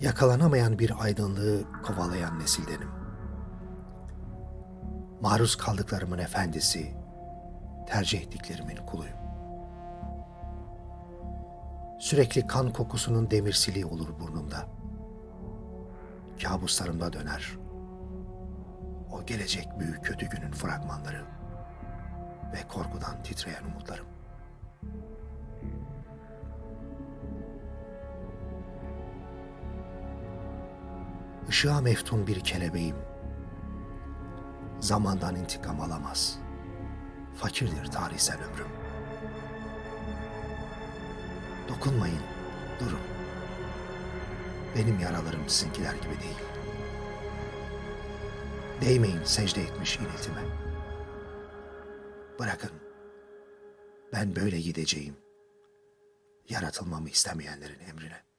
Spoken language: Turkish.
Yakalanamayan bir aydınlığı kovalayan nesildenim. Maruz kaldıklarımın efendisi, tercih ettiklerimin kuluyum. Sürekli kan kokusunun demirsiliği olur burnumda. Kabuslarımda döner. O gelecek büyük kötü günün fragmanları ve korkudan titreyen umutlarım. Işığa meftun bir kelebeğim. Zamandan intikam alamaz. Fakirdir tarihsel ömrüm. Dokunmayın, durun. Benim yaralarım sizinkiler gibi değil. Değmeyin secde etmiş iniltime. Bırakın. Ben böyle gideceğim. Yaratılmamı istemeyenlerin emrine.